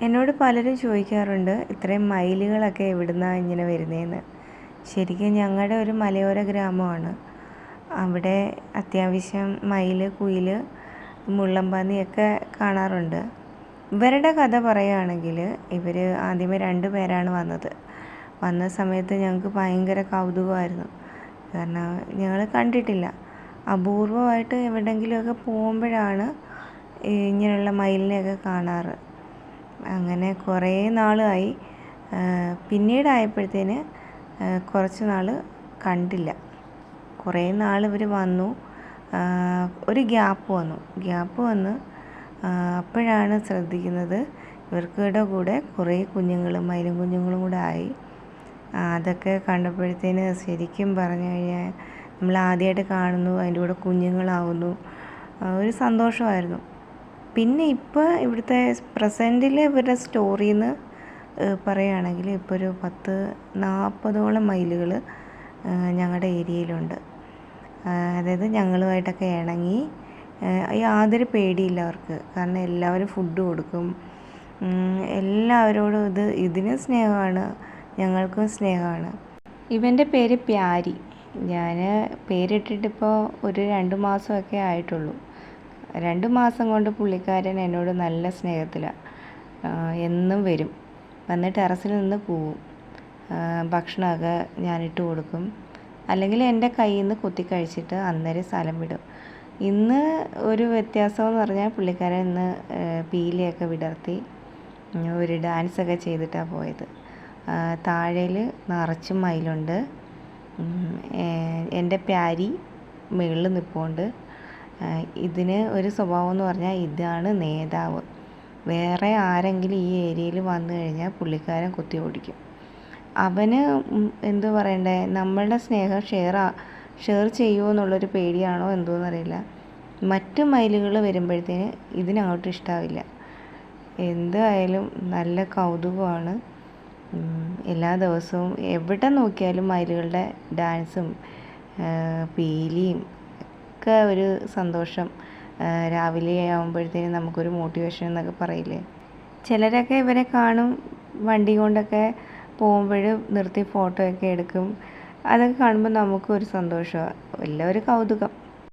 എന്നോട് പലരും ചോദിക്കാറുണ്ട് ഇത്രയും മയിലുകളൊക്കെ എവിടുന്നാണ് ഇങ്ങനെ വരുന്നതെന്ന് ശരിക്കും ഞങ്ങളുടെ ഒരു മലയോര ഗ്രാമമാണ്. അവിടെ അത്യാവശ്യം മയിൽ കുയിൽ മുള്ളമ്പാന്നിയൊക്കെ കാണാറുണ്ട്. ഇവരുടെ കഥ പറയുകയാണെങ്കിൽ ഇവർ ആദ്യമേ രണ്ട് പേരാണ് വന്നത്. വന്ന സമയത്ത് ഞങ്ങൾക്ക് ഭയങ്കര കൗതുകമായിരുന്നു. കാരണം ഞങ്ങൾ കണ്ടിട്ടില്ല. അപൂർവമായിട്ട് എവിടെയെങ്കിലുമൊക്കെ പോകുമ്പോഴാണ് ഇങ്ങനെയുള്ള മയിലിനെയൊക്കെ കാണാറ്. അങ്ങനെ കുറേ നാളായി പിന്നീടായപ്പോഴത്തേന് കുറച്ച് നാൾ കണ്ടില്ല. കുറേ നാൾ ഇവർ വന്നു. ഒരു ഗ്യാപ്പ് വന്നു. ഗ്യാപ്പ് വന്ന് അപ്പോഴാണ് ശ്രദ്ധിക്കുന്നത് ഇവർക്കിടെ കൂടെ കുറേ കുഞ്ഞുങ്ങളും മയിലും കുഞ്ഞുങ്ങളും കൂടെ ആയി. അതൊക്കെ കണ്ടപ്പോഴത്തേന് ശരിക്കും പറഞ്ഞു കഴിഞ്ഞാൽ നമ്മൾ ആദ്യമായിട്ട് കാണുന്നു അതിന്റെ കൂടെ കുഞ്ഞുങ്ങളാവുന്നു. ഒരു സന്തോഷമായിരുന്നു. പിന്നെ ഇപ്പോൾ ഇവിടുത്തെ പ്രസന്റിൽ ഇവരുടെ സ്റ്റോറിയിൽ നിന്ന് പറയുകയാണെങ്കിൽ ഇപ്പോൾ ഒരു പത്ത് നാൽപ്പതോളം മയിലുകൾ ഞങ്ങളുടെ ഏരിയയിലുണ്ട്. അതായത് ഞങ്ങളുമായിട്ടൊക്കെ ഇണങ്ങി യാതൊരു പേടിയില്ല അവർക്ക്. കാരണം എല്ലാവരും ഫുഡ് കൊടുക്കും. എല്ലാവരോടും ഇത് ഇതിനും സ്നേഹമാണ് ഞങ്ങൾക്കും സ്നേഹമാണ്. ഇവന്റെ പേര് പ്യാരി. ഞാൻ പേരിട്ടിട്ടിപ്പോൾ ഒരു രണ്ട് മാസമൊക്കെ ആയിട്ടുള്ളൂ. രണ്ട് മാസം കൊണ്ട് പുള്ളിക്കാരൻ എന്നോട് നല്ല സ്നേഹത്തിലാണ് എന്നും വരും. വന്ന് ടെറസിൽ നിന്ന് പോവും. ഭക്ഷണമൊക്കെ ഞാനിട്ട് കൊടുക്കും. അല്ലെങ്കിൽ എന്റെ കയ്യിൽ നിന്ന് കുത്തി കഴിച്ചിട്ട് അന്നേരം സ്ഥലം വിടും. ഇന്ന് ഒരു വ്യത്യാസം എന്ന് പറഞ്ഞാൽ പുള്ളിക്കാരൻ ഇന്ന് പീലിയൊക്കെ വിടർത്തി. ഒരു ഡാൻസൊക്കെ ചെയ്തിട്ടാണ് പോയത്. താഴേൽ നിറച്ചും മയിലുണ്ട്. എന്റെ പ്യാരി മുകളിൽ നിൽപ്പുണ്ട് ഇതിന് ഒരു സ്വഭാവം എന്ന് പറഞ്ഞാൽ ഇതാണ് നേതാവ്. വേറെ ആരെങ്കിലും ഈ ഏരിയയിൽ വന്നു കഴിഞ്ഞാൽ പുള്ളിക്കാരൻ കുത്തി ഓടിക്കും. അവന് എന്തു പറയണ്ടേ? നമ്മളുടെ സ്നേഹം ഷെയർ ഷെയർ ചെയ്യുമോ എന്നുള്ളൊരു പേടിയാണോ എന്തോന്നറിയില്ല മറ്റു മയിലുകൾ വരുമ്പോഴത്തേന് ഇതിനങ്ങോട്ട് ഇഷ്ടാവില്ല. എന്തായാലും നല്ല കൗതുകമാണ്. എല്ലാ ദിവസവും എവിടെ നോക്കിയാലും മയിലുകളുടെ ഡാൻസും പീലിയും ഒക്കെ ഒരു സന്തോഷം. രാവിലെ ആകുമ്പോഴത്തേനും നമുക്കൊരു മോട്ടിവേഷൻ എന്നൊക്കെ പറയില്ലേ? ചിലരൊക്കെ ഇവരെ കാണും വണ്ടി കൊണ്ടൊക്കെ പോകുമ്പോൾ നിർത്തി ഫോട്ടോ ഒക്കെ എടുക്കും. അതൊക്കെ കാണുമ്പോൾ നമുക്കും ഒരു സന്തോഷമാണ് എല്ലാം ഒരു കൗതുകം.